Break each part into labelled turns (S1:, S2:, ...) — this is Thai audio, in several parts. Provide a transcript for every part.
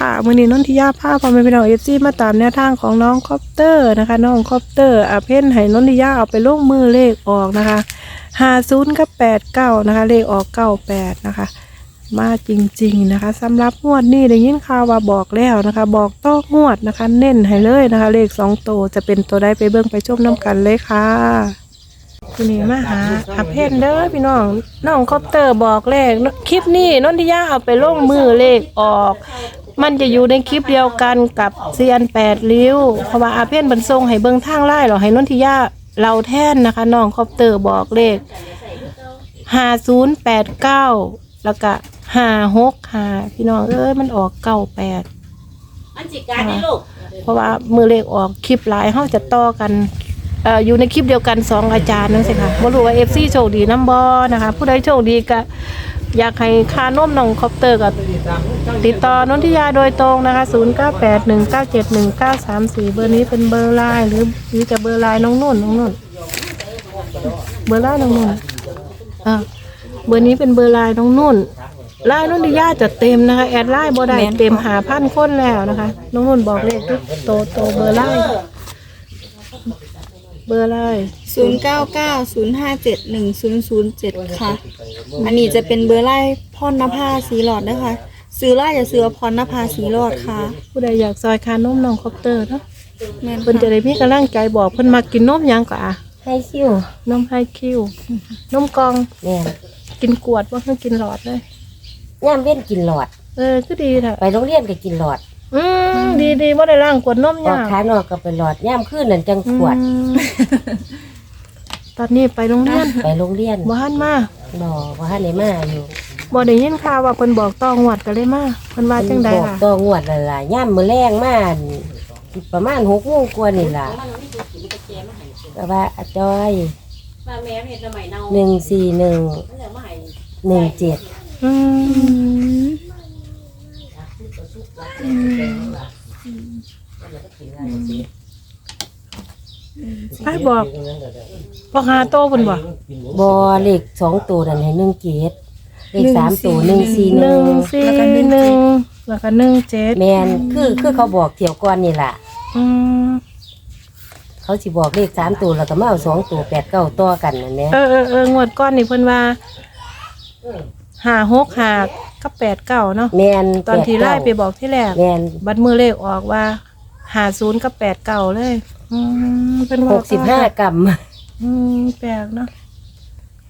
S1: ค่ะมือนี้นนทิยาภาพพอแม่พี่น้องเอซี่มาตามแนวทางของน้องคอปเตอร์นะคะ น้องคอปเตอร์อาเพ่นให้นนทิยาเอาไปลงมือเลขออกนะคะห้าศูนย์กับแปดเก้านะคะ เลขออกเก้าแปดนะคะ มาจริงๆนะคะสำหรับงวดนี้ได้ยินข่าวว่าบอกแล้วนะคะ บอกต้องงวดนะคะ เน้นให้เลยนะคะ เลขสองตัวจะเป็นตัวใดไปเบิ่งไปชมน้ำกันเลยค่ะทีนี้มาหาอาเพนเด้อพี่น้องน้องคอปเตอร์บอกเลขคลิปนี้นนทิยาเอาไปลงมือเลขออก มันจะอยู่ในคลิปเดียวกันกับเซียนแปดริ้ว เพราะว่าอาเพนบรรทรงให้เบิ่งทางไล่หรอให้นนทิยาเราแท่นนะคะน้องคอปเตอร์บอกเลขห้าศูนย์แปดเก้าแล้วก็ห้าหกห้าพี่น้องเอ้ยมันออกเก้าแปด
S2: มันจิการนี่ลูก
S1: เพราะว่ามือเลขออกคลิปหลายเขาจะต่อกันเอ่ออยู่ในคลิปเดียวกันสองอาจารย์นั่นสิค่ะบ่รู้ว่าเอฟซีโชคดีน้ำบอนะคะ ผู้ใดโชคดีก็ อยากให้ค่านมน้องคอปเตอร์กับติดต่อนนทิยาโดยตรงนะคะ0 9 8 1 9 7 1 9 3 4 เบอร์นี้เป็นเบอร์ไลน์หรือหรือจะเบอร์ไลน์น้องนุ่นน้องนุ่น เบอร์ไลน์น้องนุ่นอ่าเบอร์นี้เป็นเบอร์ไลน์น้องนุ่นไลน์นนทิยาจะเต็มนะคะ แอดไลน์บ่ได้เต็มหาพันคนแล้วนะคะ น้องนุ่นบอกเลขทุกโตโตเบอร์ไลน์ เบอร์ไลน์
S3: ศูนย์เก้าเก้าศูนย์ห้าเจ็ดหนึ่งศูนย์ศูนย์เจ็ดค่ะ อันนี้จะเป็นเบอร์ไล่พรณภาสีหลอดนะคะ ซื้อไล่จะซื้อพรณภาสีหลอดค่ะ
S1: ผู้ใดอยากซอยคานมน้องคอปเตอร์เนาะ
S3: แม่น
S1: เพิ่นจะ
S3: ค่ะ
S1: ได้มีกำลังใจบอกเพิ่นมากินนมหยังกะ
S2: ให้คิวน
S1: มไฮคิวนมกล่อง
S2: แม่น
S1: กินกวดว่าเพิ่นกินหลอดเลย
S2: ย่ามเว้นกินหลอด
S1: เออก็ดีแท้
S2: ไปโรงเรียนก็กินหลอด
S1: อืมดีดีบ่ได้ล้างกวดนม
S2: ออก
S1: ยาก
S2: ขานอกก็เป็นหลอดย่ามขึ้นนั่นจังขวด
S1: อืมตอนนี้ไปโรงเรียน
S2: ไปโรงเรียน
S1: บ่ทันมา
S2: บ่ว่าให้ได้มาอยู่
S1: บ่ได้ยินข่าวว่าเพิ่นบอกต้องวดก็เลยมาเพิ่นว่าจังได
S2: บอก
S1: ล่ะ
S2: ตัวงวดนั่นล่ะย่ามมื้อแรงมาสิประมาณ6โมงกว่านี่ล่ะก็ว่าอาจอย141 17
S1: อืม ใครบอกบอกหาโตเพิ่นบ่
S2: บอเลขสองตัวนั่นให้หนึ่งเกตเลขสามตัวหนึ่งสี่ห
S1: ห
S2: นึ่
S1: นึ่
S2: ง
S1: งสี่หนึ่งแล้วก็หนึ่งเจ็ด
S2: แมนคือคือเขาบอกเที่ยวก่อนนี่แหละ
S1: อืม
S2: เขาสิบอกเลขสามตัวแล้วก็มาเอาสองตัวแปดเก้าต่อกันนั่นแหละ
S1: เออเออเอองวดก้อนนี่เพิ่นว่าหาหกหา กับแปดเก้าเนาะ
S2: แมน
S1: ตอนที่ไล่ไปบอกที่แรก
S2: แมน
S1: บัดมือเลขออกว่าหาศูนย์กับแปดเก้าเลย อืมเป็น
S2: หกสิบห้ากรัม
S1: อืมแปลกเนาะ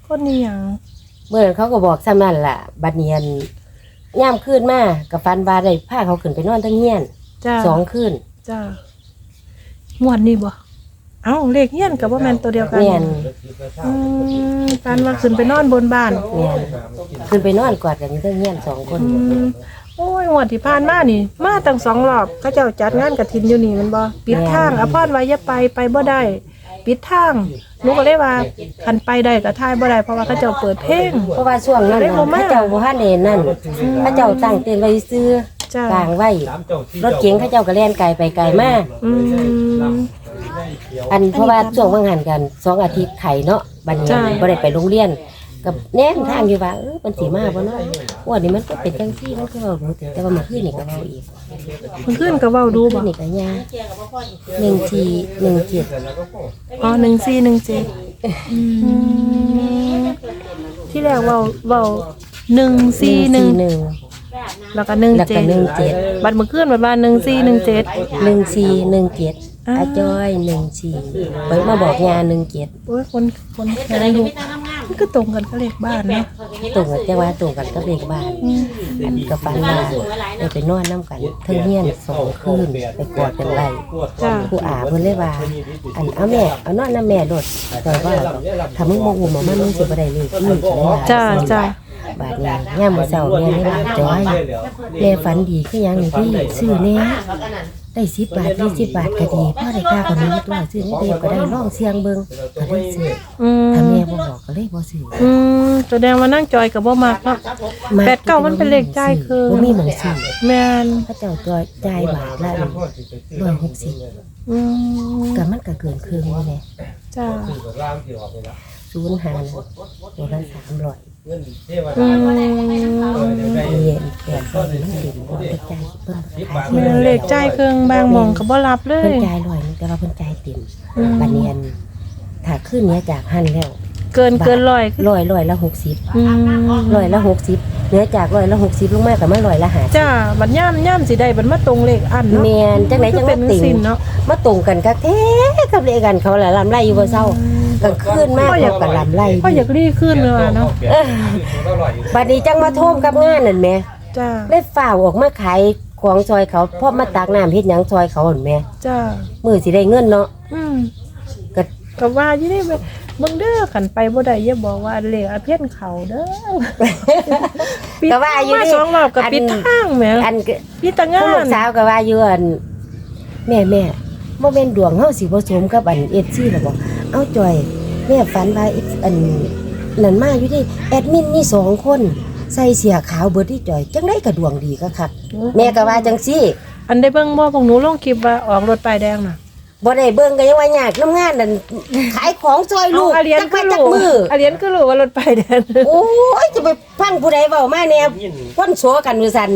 S1: คนนี้อย่าง
S2: เมื่อนั้นเขาก็บอกซ้ำนั่นล่ะ บัดเนียนย่ามขึ้นมากับฟันบาได้ผ้าเขาขึ้นไปนอนทั้งเฮียน
S1: จ้า
S2: สองขึ้น
S1: จ้างวดนี้บ่ เอ้าเลขเงี้ยนกับว่าแมนตัวเดียวกัน
S2: แมน
S1: อืมการว่าขึ้นไปนอนบนบ้าน
S2: แมนขึ้นไปนอนกอดกันอยู่ทั้งเฮียนสองคน
S1: อืมโอ้ยงวดที่ผ่านมานี่ มาตั้งสองรอบเขาเจ้าจัดงานกระถินอยู่นี่แมันบ่ปิดทางอภรไว้อย่าไปไปบ่ได้ปิดทางหนูก็เลยว่าคันไปได้ก็ทายบ่ได้เพราะว่าเขาเจ้าเปิดเพลง
S2: เพราะว่าช่วงนั้น
S1: ได้
S2: น่ะ
S1: บ่มา
S2: เขาเจ้าบ่ฮันเดนั่นเขาเจ้าตั้งเต็นท์ไว้ซื้อ
S1: จ้า
S2: กลางไว้รถเก๋งเขาเจ้าก็แล่นไกลไปไกลมาก
S1: อืม
S2: อันเพราะว่าช่วงว่างงานกันสองอาทิตย์ไข่เนาะบัดนี้
S1: จ้ะ
S2: บ่ได้ไปโรงเรียนกับแน่นทางอยู่ว่าเออมันสิมาบ่เนาะวันนี้มันก็เป็นจังซี่มันก็เว้ารู้แต่ว่ามันขึ้นนี่ก็เว้าอีก
S1: มันขึ้นก็เว้าดู
S2: ขึ้
S1: บ่
S2: นนี่ก็ยาหนึ่งทีหนึ่งเจ็ด
S1: อ๋อ1417อืมที่แรกเว้าเว้า141
S2: หนึ่ง
S1: แล้วก็
S2: แล้วก็หนึ่งเจ็ด
S1: 17บัดมื้อคืนบัดว่า1417
S2: หนึ่งสี่หนึ่งเจ็ด
S1: อ่า
S2: อาจอยหนึ่งสี่ไปมาบอกยาหนึ่งเจ็ด
S1: โอ้ยคนคนอะไรดูมันก็ตรงกันก็เลขบ้านเนาะ
S2: ตรงกันแต่ว่าตรงกันกับเลขบ้าน
S1: อืม
S2: อันก็ฟันมาได้ไปนอนน้ำกันเทั้งเฮียนสองคืนไปกอดกันไว้
S1: จ้า
S2: ผู้อาเพิ่นเลยว่า อันเอาแม่เอานอนน้ำแม่โดดแต่ว่าถ้ามึงบ่อุ้มออกมามึงสิบ่ได้เลยอีกเลยว่า
S1: จ้าจ้า
S2: บาดนี้ยามมื้อเช้าแม่เลยว่าจอยแม่ฝันดีคือหยังนี่พี่ซื้อแน่ได้10บาท20บาทก็ดีพอได้ค่าขนมตัวซื้อนี่เดียวก็ได้ลองเสี่ยงเบิ่งก็เลยซื้อ
S1: อืม
S2: ถ้าแม่บ่บอกก็เลยบ่ซื้อ
S1: อืมแสดงว่านั่งจอยกับบ่มากเนาะแปดเก้ามันเป็นเลขจ่ายคือ
S2: บ่มีหม้องซื้อ
S1: แม่น
S2: พระเจ้าตัวจ่ายบาทละ160
S1: อืม
S2: ก็มันก็เกินครึ่งอยู่แหละ
S1: จ้า
S2: ศูนย์หานะตัวละ300
S1: อืม
S2: นี่แปดเก้านี่มันเด่นบ่ได้จ่ายเพิ่นขาย
S1: แม่เลขจ่ายเครื่องบางหมองก็บ่รับเล
S2: เพิ่
S1: ย
S2: นจ่ายร้อยหนึงแต่ว่าเพิ่นจ่ายเต็ม
S1: อืม
S2: บัดนี้อันถ้าขึ้นเนี้ยจากหันแล้ว
S1: เกินเกินร้อย
S2: ร้อยร้อยละหกสิบ
S1: อืม
S2: ร้อยละหกสิบเนื้อจากร้อยละหกสิบลงมากับมาร้อยละห้าสิบ
S1: จ้าบัดย่ามย่ามสิได้บัดมาตรงเลขอันเนาะ
S2: แมนจังไหนจัง
S1: เป็
S2: มานติ่ง
S1: สินเนาะ
S2: มาตรงกันกัแท้กับเลขกันเขาละลำไรอยู่บ่เศร้า กลางคืนมากเขากับลำไร
S1: ก็อยากรีขึ้นเลยว่ะเนาะ
S2: เออบัดนี้จังมาโทมกับงานนั่นแหม่
S1: จ้า
S2: เลยฝ่าวออกมาขายของซอยเขาเพราะมาตักน้ำเฮ็ดหยังซอยเขาหั่นแหม่
S1: จ้า
S2: มือสิได้เงินเนาะ
S1: อืม
S2: ก็
S1: ก็ว่าอยู่นี่เบิ่งเด้อขันไปบ่ได้อย่าบอกว่าเลขอาเพี้ยนเขาเด้อปิด
S2: ก็ว่าอยู่
S1: มา
S2: นี่
S1: สองรอบก็ปิดทางแหม
S2: อันก็
S1: ปิดแตะงา
S2: ผู้ลู
S1: น
S2: กสาวก็ว่าอยู่อันแม่แม่บ่แม่นดวงเฮาสิบ่สมกับอัน FC หรอกบ่ เอาจอยแม่ฝันว่า F อันนั่นมาอยู่ดิแอดมินมีสองคนใส่เสื้อขาวเบิดที่จอยจังได๋ก็ดวงดีก็คักแม่ก็ว่าจังซี่
S1: อันได้เบิ่งบ่พวกหนูลงคลิปว่าออกรถป้ายแดงน่ะ
S2: บ่ได้เบิ่งก็ยังว่ายากน้ำงานนั่นขายของซอยลูก
S1: เอาอาเรียน
S2: จัก
S1: คื
S2: มา
S1: อ
S2: จัก
S1: รู้
S2: มือ
S1: อาเรียนคือรู้ว่ารถป้ายแดง
S2: โอ้ยจะไปฟังผู้ใดเว้ามาแน่คนโสกันอยู่ซั่น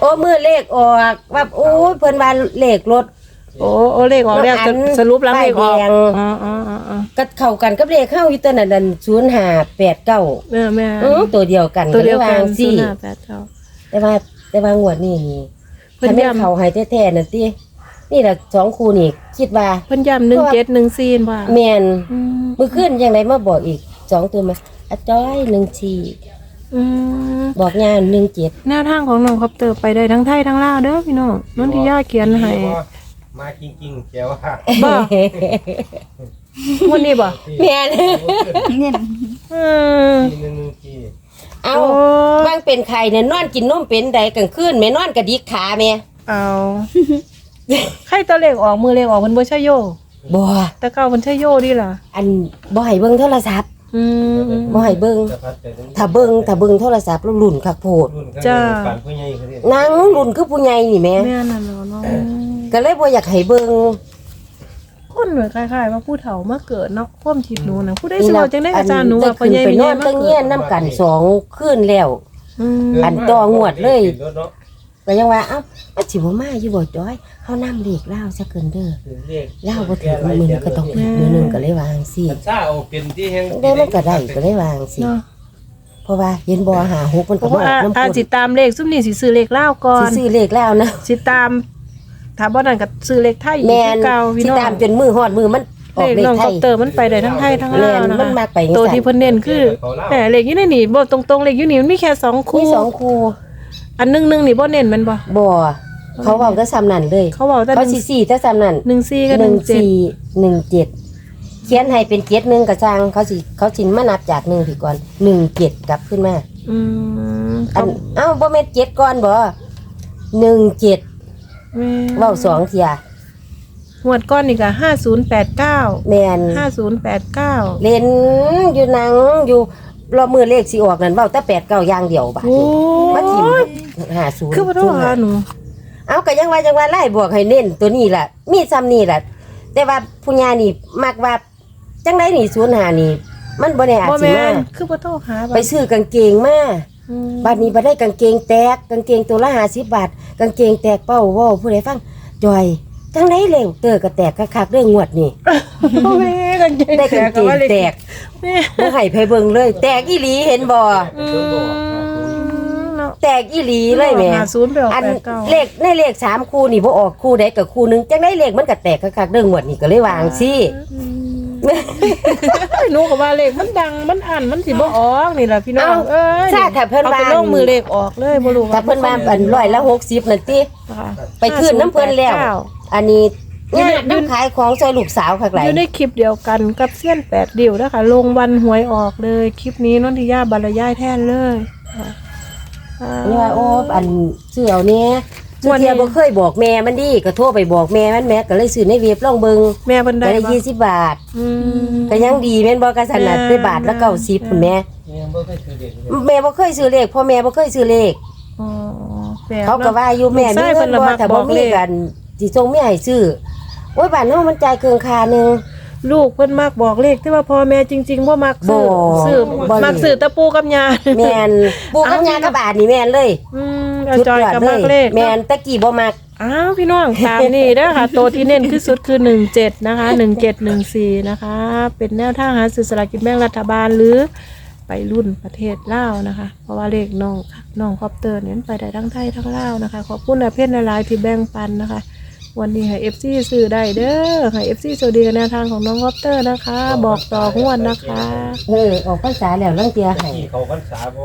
S2: โอ้มือเลขออกว่าโอ้ยเพิ่นว่าเลขรถ
S1: โอ้โอ้เลขออกแล้ว
S2: อัน
S1: สรุปแล้วเลขออก
S2: ป้ายแดง
S1: อ๋ออ๋ออ๋ออ๋อ
S2: ก็เข้ากันกับเลขเข้าอยู่ตัวนั้นนั่นศูนย์ห้าแปดเก้า
S1: แม่แม่
S2: ตัวเดียวกัน
S1: ตัวเดียวกัน
S2: สิ
S1: ศูนย์ห้าแปดเก้า
S2: แต่ว่าแต่ว่างวดนี้นี่
S1: เพิ่น
S2: ถ้าแม่น
S1: ย้ำ
S2: เขาให้แท้ๆนั่นตินี่ล่ะสองคู่นี่คิดว่า
S1: เพิ่นย้ำหนึ่งเจ็ดหนึ่งสี่ว่า
S2: แม่น
S1: อืม
S2: มื้อคืนยังไดมาบอกอีกสองตัวมาอาจ้อย1ชี
S1: อืม
S2: บอกงาน17
S1: แนวทางของน้องคอปเตอร์ไปได้ทั้งไทยทั้งลาวเด้อพี่น้องนนทิยาเขียนให้
S4: มาจริงๆแกว่า
S1: บ่วันนี้บ่
S2: แม่น
S3: เนี่ย
S1: อืม
S4: ทีหนึงที
S2: เอา
S1: โอ้
S2: บางเป็นไข่เนี่ยนอนกินนมเป็นใดกลางคืนแม่นอนกระดิกขาแม่
S1: เอาใครตัวเลขออกมือเลขออกเพิ่นบ่ใช่โย
S2: บ่
S1: แต่เก่าเพิ่นใช่โยดีล่ะ
S2: อันบ่ให้เบิ่งโทรศัพท์
S1: อืมอืม
S2: บ่ให้เบิ่ง
S4: จะพัดแต่ถึง
S2: ถ้าเบิ่งถ้าเบิ่งโทรศัพท์แล้วลุ่นคักโพด
S4: รุ่นกัน
S1: จ้า
S4: ปั่นผู้ใหญ่เขาเรียก
S2: นางรุ่นคือผู้ใหญ่นี่แหม่
S1: แม่นั่นเนาะเนาะ
S2: ก็เลยบ่อยากให้เบิ่ง
S1: คนเหมือนคล้ายๆว่าผู้เฒ่ามาเกิดเนาะความคิดหนูน่ะผู้ใดสิเว้าจังได๋อาจารย์หนูว่าพ่อใหญ่
S2: ไป
S1: แม่
S2: น
S1: ใหญ่
S2: อน
S1: มา
S2: ตั้ง
S1: เกิ
S2: เงี้ย
S1: ด
S2: นำกันสองคืนแล้ว
S1: อืม
S2: อันต่องวดเลย
S4: รถเนาะ
S2: ก็ยังว่าเอ้ามันสิบ่มาอยู่บ่จ้อยเฮานำเลขลาวซะเกินเด้อ
S4: ถึงเรียก
S2: ลาวบ่ถึงมื้อนี้ก็ต้องอีกมื้อหนึงก็เลยวาจั่งซี่
S4: มันซ่าเอาเป็นที่แห้ง
S2: ได้มันก็ได้ก็เลยวาจั่งซี่
S1: เนาะ
S2: เพราะว่าเห็นบ่หาหกมัน
S1: เพ
S2: ก็
S1: ราะ
S2: บ่อ
S1: ว่า
S2: อกน้ำ
S1: อา
S2: พุ่น
S1: สิตามเลขซุมนี้สิซื้อเลขลาวก่อ
S2: สิ
S1: น
S2: ซื้อเลขลาวนะ
S1: สิตาม ถ้าบ่นั่นก็ซื้อเลขไทยอีก
S2: แม่น
S1: คือเก่าพี่
S2: สิ
S1: น้อง
S2: ตามจนมือฮอดมือมันออก
S1: เลข
S2: เลข
S1: น้อง
S2: ไท
S1: คอย ปเตอร์มันไปได้ทั้งไทยทั้ง
S2: แม่
S1: ลาวนนะ
S2: มัน
S1: คะ
S2: มากไปจัง
S1: ตัว
S2: ซั่น
S1: ที่เพิ่นเน้นคือแต่เลขอยู่ในนี่บ่ตรงๆเลขอยู่นี่มันมีแค่สอง
S2: มี
S1: คู่
S2: สองคู่
S1: อันหนึงหนึงนี่บ่เน้นแมันบ่
S2: บ่เขาเว้าแต่ซ้ำนั่นเลย
S1: เขาบอกแต่
S2: เขาสิสี่แต่ซ้ำนั่น
S1: หนึ่งสี่กับ
S2: ห
S1: ห
S2: นึ่
S1: นึ่
S2: ง
S1: งเจ็ด
S2: สี่หนึ่งเจ็ดเขียนให้เป็นเจ็ดหนึ่งกระจังเขาสิเขาสิมานับจากหนึ่งพี่ก่อนหนึ่งเจ็ดกลับขึ้นมา
S1: อืม
S2: อันเอ้าบ่แม่นเจ็ดก่อนบ่หนึ่งเจ็ด
S1: แม่
S2: เว้าสองเทีย
S1: งวดก้อนนี่ก็ห้าศูนย์แปดเก้า
S2: แม่น
S1: ห้าศูนย์แปดเก้า
S2: เล่นอยู่หนังอยู่รอมือเลขสิออกนั่นเว้าแต่แปดเก้าอย่างเดียวบาด
S1: โอ้
S2: นี้มาทิม
S1: ย
S2: ห้าศูนย์
S1: คือบ่ต้องหาหนู
S2: เอาก็ยังว่าจังว่าไล่บวกให้เน้นตัวนี้ล่ะ มีซ้ำนี่ล่ะ แต่ว่าผู้ญานี่มักว่าจังไดนี่ศูนย์หานี่ มันบ่ได้อาจ
S1: บ่
S2: สิ
S1: แม่
S2: มาน
S1: คือบ่ต้องหา
S2: ไปซื้อกางเกงมา
S1: อืม
S2: บัดนี้บ่ได้กางเกงแตกกางเกงตัวละ50บาทกางเกงแตกเป้าเว้าผู้ใดฟังจอยจังไดเร็วเตอก็แตกคักๆเรื่องงวดนี่
S1: โอ้แม่กันเกง
S2: ได้กางเกงแตก
S1: แม่
S2: บ่ให้ไผเบิ่งเลย แตกอีหลีเห็นบ่
S1: อืมเนาะ
S2: แตกอีหลีเลยแหม่
S1: หาศูนย์ไปออก
S2: อัน
S1: แปดเก้า
S2: เลขในเลขสามคู่นี่บ่ออกคู่ใดกับคู่หนึงจังไดเลขมันก็แตกคักๆเรื่องงวดนี่ก็เลยวาจังซี่
S1: อืมหนูก็ว่าเลขมันดังมันอันมันสิบ่ออกนี่ล่ะพี่น้อง
S2: เอ้า
S1: เอ้ย
S2: ถ้าถ้าเพิ่น
S1: เอาไป
S2: ว่า
S1: ลงมือเลขออกเลยบ่รู้
S2: ถ้าเพิ่นว่าอันร้อยละ60นั่นติ
S1: ค่ะ
S2: ไปคืนน้ำเพิ่นแล้ว
S1: 5089
S2: อันนี้
S1: อยู่
S2: ญา
S1: ใน
S2: ติน้ำขายของซอยลูกสาวคักหลาย
S1: อยู่ในคลิปเดียวกันกับเสี้ยนแปดเดี่ยวนะคะลงวันหวยออกเลยคลิปนี้นนทิยาบรรยายแทนเลยค่ะอ่า
S2: นี่ว่าโอ้อันเสื้อเอาเนี่ย
S1: งวดนี้
S2: เทียบ่เคยบอกแม่มันดิก็โทรไปบอกแม่มันแม่ก็เลยซื้อในเว็บลองเบิ่ง
S1: แม่บันได
S2: ก็ได้
S1: ปะ
S2: ยี่สิบบาท
S1: อืม
S2: ก็ยังดีแม่นบ่กะสนัด
S1: แม่
S2: ไปบาทละเก้าสิบพุ่นแม่
S4: ยังบ่เคยซื้อเด็ก
S2: แม่บ่เคยซื้อเลขพ่อแม่บ่เคยซื้อเลข
S1: อ๋อแปลก
S2: เขาก็
S1: นะ
S2: ว่าอยู่แม่มี
S1: ลูกชาย
S2: เงิน
S1: เพิ่นละ
S2: บ่
S1: มัก
S2: ถ้า
S1: บ
S2: บ่
S1: อก
S2: มี
S1: เลข
S2: กันสิส่งแม่ให้ซื้อโอ้ยบ้านเฮามันจ่ายเกินค่าหนึง
S1: ลูกเพิ่นมักบอกเลขที่ว่าพ่อแม่จริงๆว่ามักซื้อ
S2: บ่
S1: ซื้อ
S2: บ่
S1: มักซื้อตะปูกับยา
S2: แม่นปูกับยากับบาทนี่แม่นเลย
S1: อืม อาจอยกับมักเลข
S2: แม่นตะกี้บ่มัก
S1: อ้าวพี่น้องตามนี่เด้อค่ะ ตัวที่เน้นที่สุดคือ 17 นะคะ 1714 นะคะ เป็นแนวทางหาซื้อสลากกินแบ่งรัฐบาลหรือไปรุ่นประเทศลาวนะคะ เพราะว่าเลขน้องน้องคอปเตอร์เนี่ยไปได้ทั้งไทยทั้งลาวนะคะ ขอบคุณอาเพชรหลายๆที่แบ่งปันนะคะ วันนี้ให้ FC ซื้อได้เด้อให้ FC สวัสดีกับแนวทางของน้องคอปเตอร์นะคะ บอกต่องวดนะคะ
S2: เออออกพรรษาแล้วลังเตียให้
S4: ที่เขาพรรษาบ่